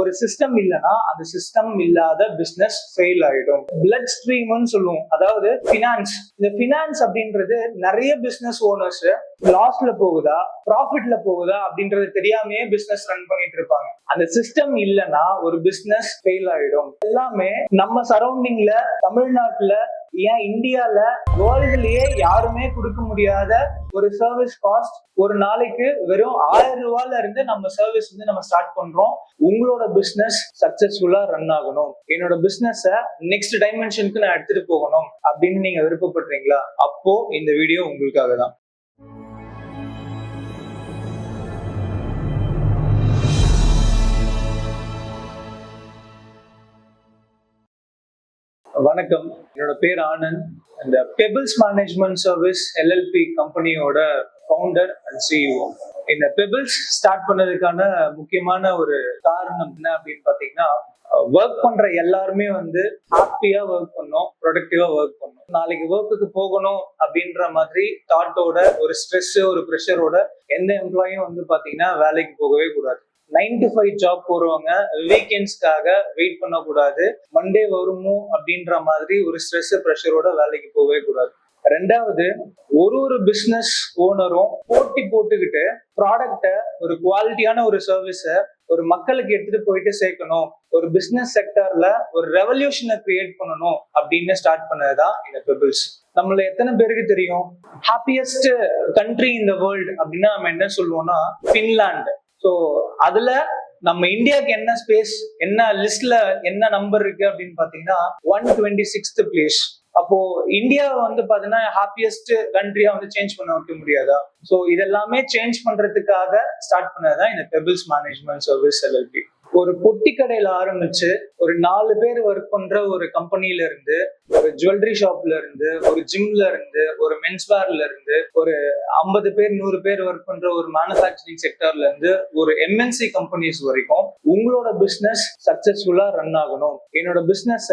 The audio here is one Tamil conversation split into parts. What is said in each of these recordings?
ஒரு சிஸ்டம் இல்லைன்னா அந்த சிஸ்டம் இல்லாத பிசினஸ் ஃபெயில் ஆயிடும். பிளட் ஸ்ட்ரீம்னு சொல்லுவோம். அதாவது ஃபினான்ஸ் இந்த ஃபினான்ஸ் அப்படின்றது நிறைய பிசினஸ் ஓனர்ஸ் லாஸ்ல போகுதா ப்ராஃபிட்ல போகுதா அப்படின்றது தெரியாமயே பிசினஸ் ரன் பண்ணிட்டு இருப்பாங்க. அந்த சிஸ்டம் இல்லைன்னா ஒரு பிசினஸ் ஃபெயில் ஆயிடும். எல்லாமே நம்ம சரௌண்டிங்ல தமிழ்நாட்டுல ஏன் இந்தியால வேர்ல்டுலயே யாருமே கொடுக்க முடியாத ஒரு சர்வீஸ் காஸ்ட் ஒரு நாளைக்கு வெறும் ஆயிரம் ரூபாயில இருந்து நம்ம சர்வீஸ் வந்து நம்ம ஸ்டார்ட் பண்றோம். உங்களோட பிசினஸ் சக்சஸ்ஃபுல்லா ரன் ஆகணும். என்னோட பிசினஸ நெக்ஸ்ட் டைமென்ஷனுக்கு நான் எடுத்துட்டு போகணும் அப்படின்னு நீங்க விருப்பப்படுறீங்களா? அப்போ இந்த வீடியோ உங்களுக்காக தான் வணக்கம். என்னோட பேர் ஆனந்த். இந்த பெபிள்ஸ் மேனேஜ்மெண்ட் சர்வீஸ் எல்எல்பி கம்பெனியோட ஃபவுண்டர் அண்ட் சிஇஓ இந்த பெபிள்ஸ் ஸ்டார்ட் பண்ணதுக்கான முக்கியமான ஒரு காரணம் என்ன அப்படின்னு பாத்தீங்கன்னா ஒர்க் பண்ற எல்லாருமே வந்து ஹாப்பியா ஒர்க் பண்ணும் ப்ரொடக்டிவா ஒர்க் பண்ணோம். நாளைக்கு ஒர்க்குக்கு போகணும் அப்படின்ற மாதிரி தாட்டோட ஒரு ஸ்ட்ரெஸ் ஒரு ப்ரெஷரோட எந்த எம்ப்ளாயும் வந்து பாத்தீங்கன்னா வேலைக்கு போகவே கூடாது. நைன் டு ஃபைவ் ஜாப் போறவங்க வீக்கெண்ட்ஸ்க்காக வெயிட் பண்ணக்கூடாது. மண்டே வருமோ அப்படின்ற மாதிரி ஒரு ஸ்ட்ரெஸ் ப்ரெஷரோட வேலைக்கு போகவே கூடாது. ரெண்டாவது ஒரு ஒரு பிசினஸ் ஓனரும் போட்டி போட்டுக்கிட்டு ப்ராடக்ட்டை ஒரு குவாலிட்டியான ஒரு சர்வீஸை ஒரு மக்களுக்கு எடுத்துட்டு போயிட்டு சேர்க்கணும். ஒரு பிசினஸ் செக்டர்ல ஒரு ரெவல்யூஷனை கிரியேட் பண்ணணும் அப்படின்னு ஸ்டார்ட் பண்ணதுதான் இந்த பெபிள்ஸ் நம்மள எத்தனை பேருக்கு தெரியும்? Happiest country in the world அப்படின்னா நம்ம என்ன சொல்லுவோம்னா பின்லாண்டு ஸோ அதுல நம்ம இந்தியாவுக்கு என்ன ஸ்பேஸ் என்ன லிஸ்ட்ல என்ன நம்பர் இருக்கு அப்படின்னு பாத்தீங்கன்னா ஒன் டுவெண்ட்டி சிக்ஸ்த் பிளேஸ் அப்போ இந்தியா வந்து பாத்தீங்கன்னா ஹாப்பியஸ்ட் கண்ட்ரியா வந்து சேஞ்ச் பண்ண வைக்க முடியாதா? ஸோ இதெல்லாமே சேஞ்ச் பண்றதுக்காக ஸ்டார்ட் பண்ணதுதான் இந்த பெபிள்ஸ் மேனேஜ்மெண்ட் சர்வீஸ் எல்எல்பி ஒரு பொட்டி கடையில ஆரம்பிச்சு ஒரு நாலு பேர் ஒர்க் பண்ற ஒரு கம்பெனில இருந்து ஒரு ஜுவல்லரி ஷாப்ல இருந்து ஒரு ஜிம்ல இருந்து ஒரு மென்ஸ் மென்ஸ்வேர்ல இருந்து ஒரு ஐம்பது பேர் நூறு பேர் ஒர்க் பண்ற ஒரு மேனுஃபேக்சரிங் செக்டர்ல இருந்து ஒரு எம்என்சி கம்பெனிஸ் வரைக்கும் உங்களோட பிசினஸ் சக்சஸ்ஃபுல்லா ரன் ஆகணும். என்னோட பிசினஸ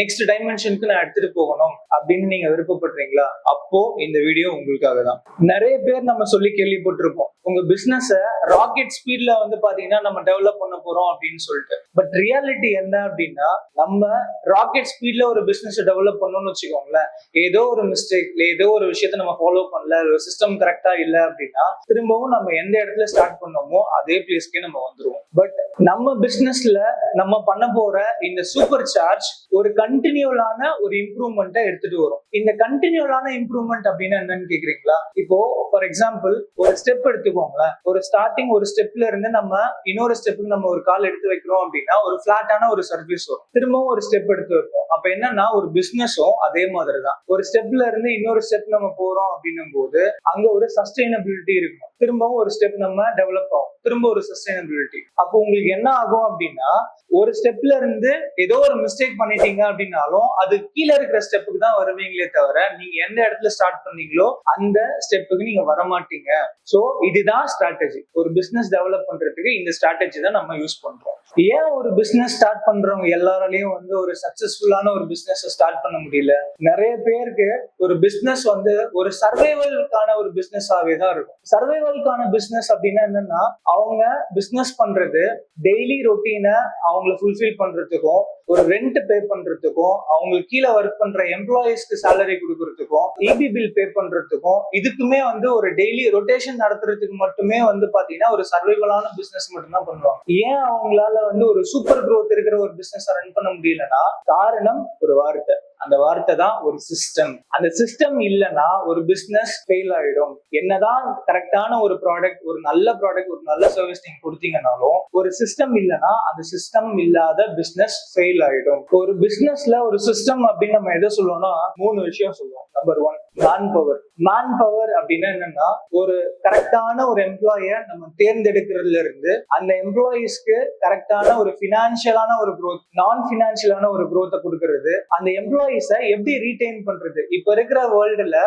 நெக்ஸ்ட் டைமென்ஷனுக்கு நான் எடுத்துட்டு போகணும் அப்படின்னு நீங்க விருப்பப்படுறீங்களா? அப்போ இந்த வீடியோ உங்களுக்காக தான் நிறைய பேர் நம்ம சொல்லி கேள்விப்பட்டிருப்போம். உங்க பிசினஸ ராக்கெட் ஸ்பீட்ல வந்து பாத்தீங்கன்னா நம்ம டெவலப் பண்ண போறோம் அப்படின்னு சொல்லிட்டு. பட் ரியாலிட்டி என்ன அப்படின்னா நம்ம ராக்கெட் ஸ்பீட்ல ஒரு பிசினஸ் டெவலப் பண்ணணும்னு வச்சுக்கோங்களேன். ஏதோ ஒரு மிஸ்டேக் ஏதோ ஒரு விஷயத்த நம்ம ஃபாலோ பண்ணல ஒரு சிஸ்டம் கரெக்டா இல்ல அப்படின்னா திரும்பவும் நம்ம எந்த இடத்துல ஸ்டார்ட் பண்ணோமோ அதே பிளேஸ்க்கே நம்ம வந்துருவோம். பட் நம்ம பிசினஸ்ல நம்ம பண்ண போற இந்த சூப்பர் சார்ஜ் ஒரு கண்டினியூலான ஒரு இம்ப்ரூவ்மெண்ட்டை எடுத்துட்டு வரும். இந்த கண்டினியூலான இம்ப்ரூவ்மெண்ட் அப்படின்னா என்னன்னு கேக்குறீங்களா? இப்போ ஃபார் எக்ஸாம்பிள் ஒரு ஸ்டெப் எடுத்து எடுத்துக்கோங்களேன் ஒரு ஸ்டார்டிங் ஒரு ஸ்டெப்ல இருந்து நம்ம இன்னொரு ஸ்டெப்புக்கு நம்ம ஒரு கால் எடுத்து வைக்கிறோம் அப்படின்னா ஒரு பிளாட்டான ஒரு சர்வீஸ் வரும். திரும்பவும் ஒரு ஸ்டெப் எடுத்து வைப்போம். அப்ப என்னன்னா ஒரு பிசினஸும் அதே மாதிரி தான் ஒரு ஸ்டெப்ல இருந்து இன்னொரு ஸ்டெப் நம்ம போறோம் அப்படின்னும் போது அங்க ஒரு சஸ்டைனபிலிட்டி இருக்கும். திரும்பவும் ஒரு ஸ்டெப் நம்ம டெவலப் ஆகும். திரும்ப ஒரு சஸ்டைனபிலிட்டி அப்போ உங்களுக்கு என்ன ஆகும் அப்படின்னா ஒரு ஸ்டெப்ல இருந்து ஏதோ ஒரு மிஸ்டேக் பண்ணிட்டீங்க அப்படின்னாலும் அது கீழே இருக்கிற ஸ்டெப்புக்கு தான் வருவீங்களே தவிர நீங்க எந்த இடத்துல ஸ்டார்ட் பண்ணீங்களோ அந்த ஸ்டெப்புக்கு நீங்க வர மாட்டீங்க சோ இதான் ஸ்ட்ராட்டஜி ஒரு பிசினஸ் டெவலப் பண்றதுக்கு இந்த ஸ்ட்ராட்டஜி தான் நம்ம யூஸ் பண்றோம். ஏன் ஒரு பிசினஸ் ஸ்டார்ட் பண்றவங்க எல்லாராலையும் வந்து ஒரு சக்சஸ்ஃபுல்லான ஒரு பிசினஸ் ஸ்டார்ட் பண்ண முடியல? நிறைய பேருக்கு ஒரு பிசினஸ் வந்து ஒரு சர்வைவலுக்கான ஒரு பிசினஸாவே தான் இருக்கும். சர்வைவலுக்கான பிசினஸ் அப்படின்னா என்னன்னா அவங்க பிசினஸ் பண்றது டெய்லி ரொட்டீனை அவங்கள ஃபுல்ஃபில் பண்றதுக்கும் ஒரு ரெண்ட் பே பண்றதுக்கும் அவங்களுக்கு கீழே ஒர்க் பண்ற எம்ப்ளாயிஸ்க்கு சேலரி கொடுக்கறதுக்கும் இபி பில் பே பண்றதுக்கும் இதுக்குமே வந்து ஒரு டெய்லி ரொட்டேஷன் நடத்துறதுக்கு மட்டுமே வந்து பாத்தீங்கன்னா ஒரு சர்வைவலான பிசினஸ் மட்டும்தான் பண்ணுவாங்க. ஏன் அவங்களால வந்து ஒரு சூப்பர் க்ரோத் இருக்கிற ஒரு பிசினஸ் ரன் பண்ண முடியலன்னா காரணம் ஒரு வார்த்தை. அந்த வார்த்தை தான் ஒரு சிஸ்டம் அந்த சிஸ்டம் இல்லைன்னா ஒரு பிசினஸ் ஃபெயில் ஆயிடும். என்னதான் கரெக்டான ஒரு ப்ராடக்ட் ஒரு நல்ல ப்ராடக்ட் ஒரு நல்ல சர்வீஸ் நீங்க கொடுத்தீங்கனாலும் ஒரு சிஸ்டம் இல்லைன்னா அந்த சிஸ்டம் இல்லாத பிசினஸ் ஃபெயில் ஆயிடும். ஒரு பிசினஸ்ல ஒரு சிஸ்டம் அப்படின்னு நம்ம எதை சொல்லுவோம்னா மூணு விஷயம் சொல்லுவோம். Number one man power man power அப்படின்னா என்னன்னா ஒரு கரெக்டான ஒரு எம்ப்ளாய நம்ம தேர்ந்தெடுக்கிறதுல இருந்து அந்த எம்ப்ளாயிஸ்க்கு கரெக்டான ஒரு பினான்சியலான ஒரு குரோத் நான் பினான்சியலான ஒரு குரோத்தை கொடுக்கறது அந்த எம்ப்ளாயிஸை எப்படி ரீடைன் பண்றது? இப்ப இருக்கிற வேர்ல்டுல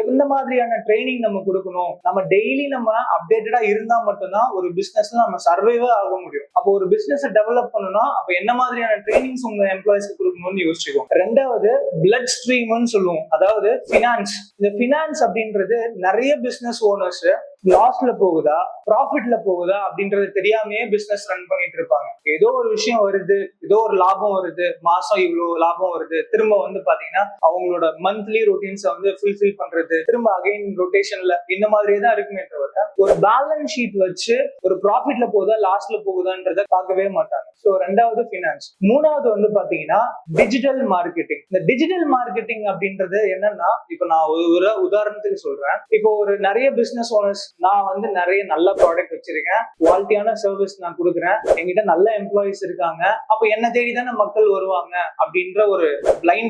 எந்த மாதிரியான ட்ரைனிங் நம்ம கொடுக்கணும்? நம்ம டெய்லி நம்ம அப்டேட்டடா இருந்தா மட்டும்தான் ஒரு பிசினஸ்ல நம்ம சர்வைவே ஆக முடியும். அப்போ ஒரு பிசினஸ் டெவலப் பண்ணணும்னா அப்ப என்ன மாதிரியான ட்ரைனிங்ஸ் உங்க எம்ப்ளாயிஸ்க்கு கொடுக்கணும்னு யோசிச்சுக்கோம் ரெண்டாவது பிளட் ஸ்ட்ரீம்னு சொல்லுவோம். அதாவது ஃபினான்ஸ் இந்த ஃபினான்ஸ் அப்படின்றது நிறைய பிசினஸ் ஓனர்ஸ் லாஸ்ல போகுதா ப்ராஃபிட்ல போகுதா அப்படின்றது தெரியாமயே பிசினஸ் ரன் பண்ணிட்டு இருப்பாங்க. ஏதோ ஒரு விஷயம் வருது ஏதோ ஒரு லாபம் வருது மாசம் இவ்வளவு லாபம் வருது திரும்ப வந்து பாத்தீங்கன்னா அவங்களோட மந்த்லி ரொட்டீன்ஸை வந்து ஃபுல்ஃபில் பண்றது திரும்ப அகைன் ரொட்டேஷன்ல இந்த மாதிரியே தான் இருக்குமே தவிர ஒரு பேலன்ஸ் ஷீட் வச்சு ஒரு ப்ராஃபிட்ல போகுதா லாஸ்ட்ல போகுதான்றத பார்க்கவே மாட்டாங்க. ஸோ ரெண்டாவது ஃபினான்ஸ் மூணாவது வந்து பாத்தீங்கன்னா டிஜிட்டல் மார்க்கெட்டிங் இந்த டிஜிட்டல் மார்க்கெட்டிங் அப்படின்றது என்னன்னா இப்போ நான் ஒரு ஒரு உதாரணத்துக்கு சொல்றேன். இப்போ ஒரு நிறைய பிசினஸ் ஓனர்ஸ் நான் வந்து நிறைய நல்ல ப்ராடக்ட் வச்சிருக்கேன். குவாலிட்டியான சர்வீஸ் நான் கொடுக்குறேன். என்கிட்ட நல்ல எம்ப்ளாயிஸ் இருக்காங்க. அப்போ என்ன தேடி தானே மக்கள் வருவாங்க அப்படின்ற ஒரு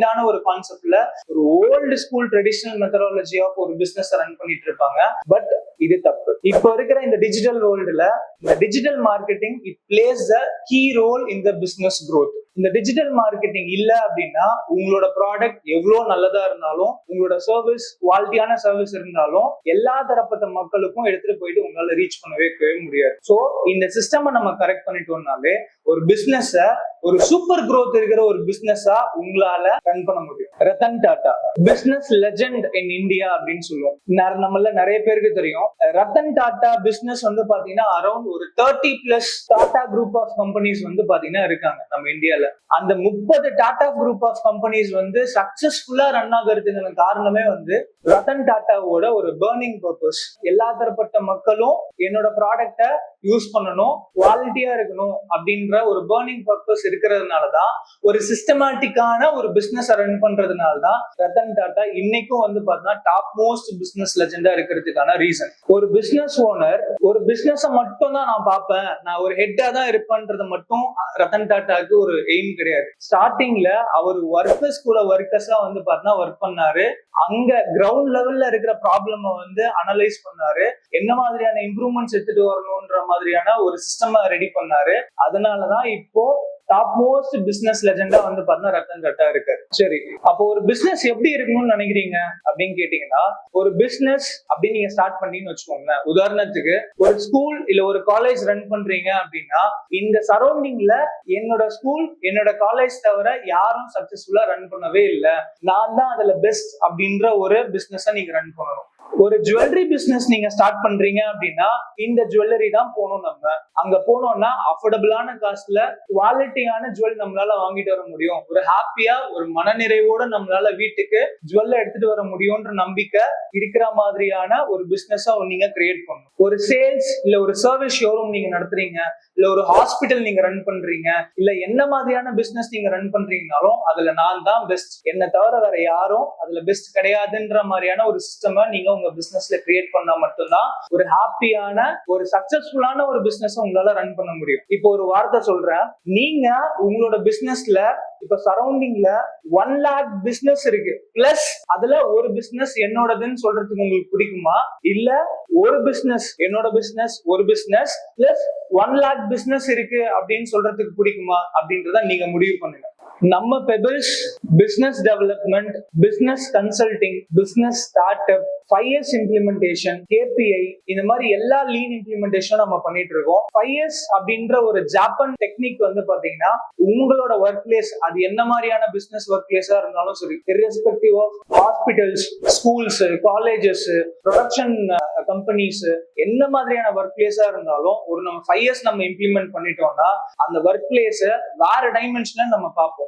பிளைண்டான ஒரு கான்செப்ட்ல ஒரு old school traditional methodology of ஒரு பிசினஸ் ரன் பண்ணிட்டு இருப்பாங்க. பட் இது தப்பு. இப்போ இருக்கிற இந்த டிஜிட்டல் வேர்ல்டுல இந்த digital marketing it plays a key role in the business growth இந்த டிஜிட்டல் மார்க்கெட்டிங் இல்ல அப்படின்னா உங்களோட ப்ராடக்ட் எவ்வளவு நல்லதா இருந்தாலும் உங்களோட சர்வீஸ் குவாலிட்டியான சர்வீஸ் இருந்தாலும் எல்லா தரப்பட்ட மக்களுக்கும் எடுத்துட்டு போயிட்டு உங்களால ரீச் பண்ணவே முடியாது. சோ இந்த சிஸ்டம் நம்ம கரெக்ட் பண்ணிட்டோம்னாலே ஒரு பிசினஸ ஒரு சூப்பர் க்ரோத் இருக்கிற ஒரு பிசினஸா உங்களால ரன் பண்ண முடியும். Ratan Tata business legend in India அப்படின்னு சொல்லுவோம். நம்மள நிறைய பேருக்கு தெரியும். ரத்தன் டாடா பிசினஸ் வந்து பாத்தீங்கன்னா அரௌண்ட் ஒரு thirty plus Tata group of companies வந்து பாத்தீங்கன்னா இருக்காங்க. நம்ம இந்தியால. அந்த முப்பது டாடா குரூப் ஆஃப் கம்பெனிஸ் வந்து சக்சஸ்ஃபுல்லா ரன் ஆகிறதுக்கான காரணமே வந்து ரத்தன் டாட்டாவோட ஒரு பேர்னிங் பர்பஸ் எல்லா தரப்பட்ட மக்களும் என்னோட ப்ராடக்ட யூஸ் பண்ணணும் குவாலிட்டியா இருக்கணும் அப்படின்ற ஒரு பேர்னிங் பர்பஸ் இருக்கிறதுனால தான் ஒரு சிஸ்டமேட்டிக்கான ஒரு பிசினஸ் ரன் பண்றதுனால தான் ரத்தன் டாட்டா இன்னைக்கும் வந்து பார்த்தீங்கன்னா டாப் மோஸ்ட் பிசினஸ் லெஜெண்டா இருக்கிறதுக்கான ரீசன் ஒரு பிசினஸ் ஓனர் ஒரு பிசினஸ் மட்டும் தான் நான் பார்ப்பேன். நான் ஒரு ஹெட்டா தான் இருப்பேன்றதை மட்டும் ரத்தன் டாட்டாக்கு ஒரு எய்ம் கிடையாது. ஸ்டார்டிங்ல அவர் ஒர்க்கர்ஸ் கூட ஒர்க்கர்ஸா வந்து பார்த்தீங்கன்னா ஒர்க் பண்ணாரு. அங்க கிரவுண்ட் லெவல்ல இருக்கிற ப்ராப்ளம வந்து அனலைஸ் பண்ணாரு. என்ன மாதிரியான இம்ப்ரூவ்மெண்ட்ஸ் எடுத்துட்டு வரணும்ன்ற மாதிரியான ஒரு சிஸ்டம் ரெடி பண்ணாரு. அதனாலதான் இப்போ டாப் மோஸ்ட் பிசினஸ் லெஜெண்டா வந்து பார்த்தா ரத்தன் டாட்டா இருக்காரு. சரி அப்போ ஒரு பிசினஸ் எப்படி இருக்கணும்னு நினைக்கிறீங்க? அப்படின்னு கேட்டீங்கன்னா ஒரு பிசினஸ் அப்படின்னு நீங்க ஸ்டார்ட் பண்ணீங்கன்னு வச்சுக்கோங்களேன். உதாரணத்துக்கு ஒரு ஸ்கூல் இல்ல ஒரு காலேஜ் ரன் பண்றீங்க அப்படின்னா இந்த சரௌண்டிங்ல என்னோட ஸ்கூல் என்னோட காலேஜ் தவிர யாரும் சக்சஸ்ஃபுல்லா ரன் பண்ணவே இல்லை. நான் தான் அதுல பெஸ்ட் அப்படின்ற ஒரு பிசினஸ் நீங்க ரன் பண்ணணும். ஒரு ஜுவல்லரி பிசினஸ் நீங்க ஸ்டார்ட் பண்றீங்க அப்படின்னா இந்த ஜுவல்லரி தான் போகணும் நம்ம. அங்க போனோம்னா அஃபோர்டபுளான காஸ்ட்ல குவாலிட்டியான ஜுவல் நம்மளால வாங்கிட்டு வர முடியும். ஒரு ஹாப்பியா ஒரு மனநிறைவோட நம்மளால வீட்டுக்கு ஜுவல்ல எடுத்துட்டு வர முடியும்ன்ற நம்பிக்கை இருக்கிற மாதிரியான ஒரு பிசினஸ நீங்க கிரியேட் பண்ணணும். ஒரு சேல்ஸ் இல்ல ஒரு சர்வீஸ் ஷோரூம் நீங்க நடத்துறீங்க இல்ல ஒரு ஹாஸ்பிட்டல் நீங்க ரன் பண்றீங்க இல்ல என்ன மாதிரியான பிசினஸ் நீங்க ரன் பண்றீங்கனாலும் அதுல நான் தான் பெஸ்ட் என்ன தவிர வேற யாரும் அதுல பெஸ்ட் கிடையாதுன்ற மாதிரியான ஒரு சிஸ்டம நீங்க உங்க பிசினஸ்ல கிரியேட் பண்ணா மட்டும்தான் ஒரு ஹாப்பியான ஒரு சக்சஸ்ஃபுல்லான ஒரு பிசினஸ் உங்களால ரன் பண்ண முடியும். இப்போ ஒரு வார்த்தை சொல்றேன். நீங்க உங்களோட பிசினஸ்ல இப்ப சரௌண்டிங்ல ஒன் லேக் பிசினஸ் இருக்கு. பிளஸ் அதுல ஒரு பிசினஸ் என்னோடதுன்னு சொல்றதுக்கு உங்களுக்கு பிடிக்குமா? இல்ல ஒரு பிசினஸ் என்னோட பிசினஸ் ஒரு business plus one lakh business இருக்கு அப்படின்னு சொல்றதுக்கு பிடிக்குமா? அப்படின்றத நீங்க முடிவு பண்ணுங்க. நம்ம Pebbles business development business consulting business start up five years implementation KPI இந்த மாதிரி எல்லா லீன் இம்ப்ளிமெண்டேஷனும் நம்ம பண்ணிட்டு இருக்கோம். ஃபைவ் இயர்ஸ் அப்படின்ற ஒரு ஜாப்பன் டெக்னிக் வந்து பாத்தீங்கன்னா உங்களோட ஒர்க் பிளேஸ் அது என்ன மாதிரியான பிசினஸ் ஒர்க் பிளேஸா இருந்தாலும் சரி irrespective of hospitals schools colleges production companies என்ன மாதிரியான ஒர்க் பிளேஸா இருந்தாலும் ஒரு நம்ம ஃபைவ் இயர்ஸ் நம்ம இம்ப்ளிமெண்ட் பண்ணிட்டோம்னா அந்த ஒர்க் பிளேஸ வேற டைமென்ஷன்ல நம்ம பார்ப்போம்.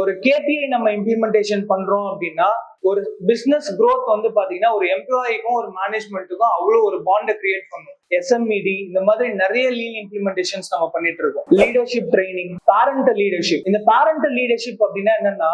ஒரு கேபிஐ நம்ம இம்ப்ளிமெண்டேஷன் பண்றோம் அப்படின்னா ஒரு பிசினஸ் க்ரோத் வந்து பாத்தீங்கன்னா ஒரு எம்ப்ளாயிக்கும் ஒரு மேனேஜ்மெண்ட்டுக்கும் அவ்வளோ ஒரு பாண்டை கிரியேட் பண்ணும். எஸ்எம்இடி இந்த மாதிரி நிறைய லீன் இம்ப்ளிமெண்டேஷன்ஸ் நம்ம பண்ணிட்டு இருக்கோம். லீடர்ஷிப் ட்ரைனிங் பேரண்ட் லீடர்ஷிப் இந்த பேரண்ட் லீடர்ஷிப் அப்படின்னா என்னன்னா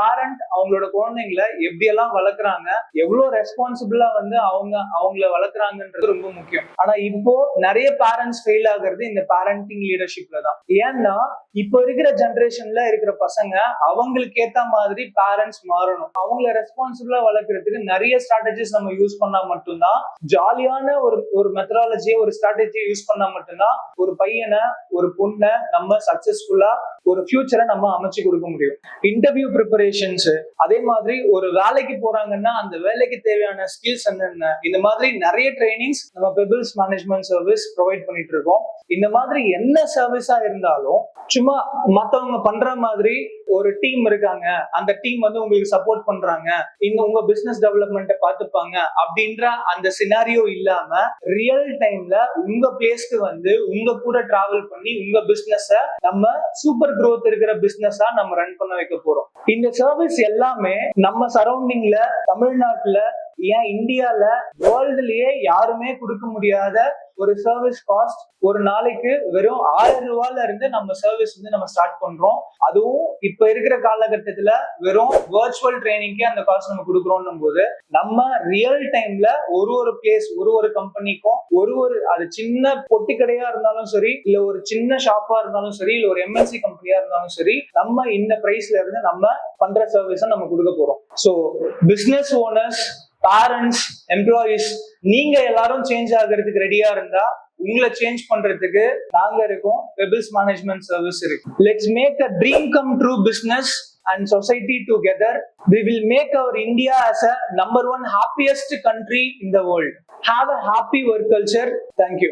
பேரண்ட் அவங்களோட குழந்தைங்களை எப்படியெல்லாம் வளர்க்குறாங்க எவ்வளோ ரெஸ்பான்சிபிளா வந்து அவங்க அவங்கள வளர்க்குறாங்கன்றது ரொம்ப முக்கியம். ஆனா இப்போ நிறைய பேரண்ட்ஸ் ஃபெயில் ஆகுறது இந்த பேரண்டிங் லீடர்ஷிப்ல தான். ஏன்னா இப்போ இருக்கிற ஜென்ரேஷன்ல இருக்கிற பசங்க அவங்களுக்கு ஏத்த மாதிரி பேரண்ட்ஸ் மாறணும். அவங்கள ரெஸ்பான்சிபிளா வளர்க்கறதுக்கு நிறைய ஸ்ட்ராட்டஜிஸ் நம்ம யூஸ் பண்ணா மட்டும்தான் ஜாலியான ஒரு ஒரு மெத்தடாலஜியை ஒரு ஸ்ட்ராட்டஜியை யூஸ் பண்ணா மட்டும்தான் ஒரு பையனை ஒரு பொண்ணை நம்ம சக்சஸ்ஃபுல்லா ஒரு ஃபியூச்சரை நம்ம அமைச்சு கொடுக்க முடியும். இன்டர்வியூ ப்ரிப்பரேஷன்ஸ் அதே மாதிரி ஒரு வேலைக்கு போறாங்கன்னா அந்த வேலைக்கு தேவையான ஸ்கில்ஸ் என்னென்ன இந்த மாதிரி நிறைய ட்ரைனிங்ஸ் நம்ம பெபிள்ஸ் மேனேஜ்மெண்ட் சர்வீஸ் ப்ரொவைட் பண்ணிட்டு இருக்கோம். இந்த மாதிரி என்ன சர்வீஸா இருந்தாலும் சும்மா மத்தவங்க பண்ற மாதிரி ஒரு ஒரு டீம் இருக்காங்க. அந்த டீம் வந்து உங்களுக்கு சப்போர்ட் பண்றாங்க. இங்க உங்க பிசினஸ் டெவலப்மெண்ட்டை பார்த்துப்பாங்க அப்படின்ற அந்த சினாரியோ இல்லாம ரியல் டைம்ல உங்க பிளேஸ்க்கு வந்து உங்க கூட டிராவல் பண்ணி உங்க பிசினஸ நம்ம சூப்பர் க்ரோத் இருக்கிற பிசினஸா நம்ம ரன் பண்ண வைக்க போறோம். இந்த சர்வீஸ் எல்லாமே நம்ம சரௌண்டிங்ல தமிழ்நாட்டுல ஏன் இந்தியால வேர்ல்டுலயே யாருமே கொடுக்க முடியாத ஒரு சர்வீஸ் காஸ்ட் ஒரு நாளைக்கு வெறும் ஆயிரம் ரூபாயில இருந்து நம்ம சர்வீஸ் வந்து நம்ம ஸ்டார்ட் பண்றோம். அதுவும் இப்ப இருக்கிற காலகட்டத்துல வெறும் வர்ச்சுவல் ட்ரைனிங்கே அந்த காஸ்ட் நம்ம கொடுக்குறோம் போது நம்ம ரியல் டைம்ல ஒரு ஒரு பிளேஸ் ஒரு ஒரு கம்பெனிக்கும் ஒரு ஒரு அது சின்ன பொட்டி கடையா இருந்தாலும் சரி இல்ல ஒரு சின்ன ஷாப்பா இருந்தாலும் சரி இல்ல ஒரு எம்என்சி கம்பெனியா இருந்தாலும் சரி நம்ம இந்த பிரைஸ்ல இருந்து நம்ம பண்ற சர்வீஸை நம்ம கொடுக்க போறோம். So business owners parents employees நீங்க எல்லாரும் சேஞ்ச் ஆகிறதுக்கு ரெடியா இருந்தா உங்களை சேஞ்ச் பண்றதுக்கு நாங்க இருக்கோம் வெபிள்ஸ் மேனேஜ்மெண்ட் சர்வீஸ் இருக்கு. Let's make a dream come true business and society together we will make our India as a number one happiest country in the world have a happy work culture thank you